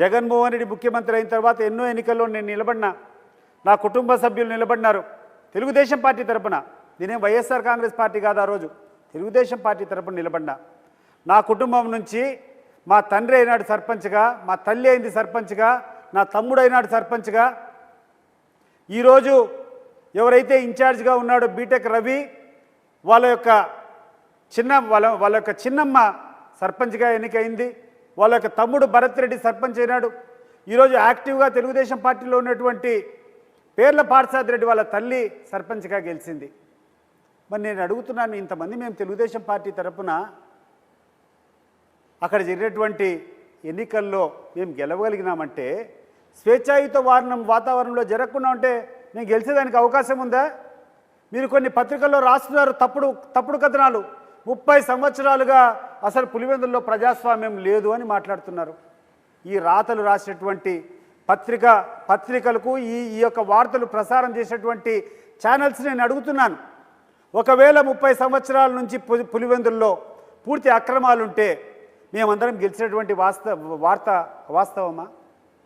జగన్మోహన్ రెడ్డి ముఖ్యమంత్రి అయిన తర్వాత ఎన్నో ఎన్నికల్లో నేను నిలబడినా నా కుటుంబ సభ్యులు నిలబడినారు. తెలుగుదేశం పార్టీ తరపున నేనేం వైఎస్ఆర్ కాంగ్రెస్ పార్టీ కాదు ఆ రోజు. తెలుగుదేశం పార్టీ తరపున నిలబడినా. నా కుటుంబం నుంచి మా తండ్రి అయినాడు సర్పంచ్గా మా తల్లి అయింది సర్పంచ్గా నా తమ్ముడు అయినాడు సర్పంచ్గా. ఈరోజు ఎవరైతే ఇన్ఛార్జ్గా ఉన్నాడో బీటెక్ రవి వాళ్ళ యొక్క చిన్న వాళ్ళ వాళ్ళ యొక్క చిన్నమ్మ సర్పంచ్గా ఎన్నికైంది. వాళ్ళ యొక్క తమ్ముడు భరత్ రెడ్డి సర్పంచ్ అయినాడు. ఈరోజు యాక్టివ్గా తెలుగుదేశం పార్టీలో ఉన్నటువంటి పేర్ల పార్సాద్ రెడ్డి వాళ్ళ తల్లి సర్పంచ్గా గెలిచింది. మరి నేను అడుగుతున్నాను ఇంతమంది మేము తెలుగుదేశం పార్టీ తరపున అక్కడ జరిగినటువంటి ఎన్నికల్లో మేము గెలవగలిగినామంటే స్వేచ్ఛాయుత వారణం వాతావరణంలో జరగకుండా ఉంటే మేము గెలిచేదానికి అవకాశం ఉందా? మీరు కొన్ని పత్రికల్లో రాస్తున్నారు తప్పుడు తప్పుడు కథనాలు. ముప్పై సంవత్సరాలుగా అసలు పులివెందుల్లో ప్రజాస్వామ్యం లేదు అని మాట్లాడుతున్నారు. ఈ రాతలు రాసినటువంటి పత్రిక పత్రికలకు ఈ ఈ యొక్క వార్తలు ప్రసారం చేసేటువంటి ఛానల్స్ నేను అడుగుతున్నాను. ఒకవేళ ముప్పై సంవత్సరాల నుంచి పులివెందుల్లో పూర్తి అక్రమాలుంటే మేమందరం గెలిచినటువంటి వాస్త వార్త వాస్తవమా?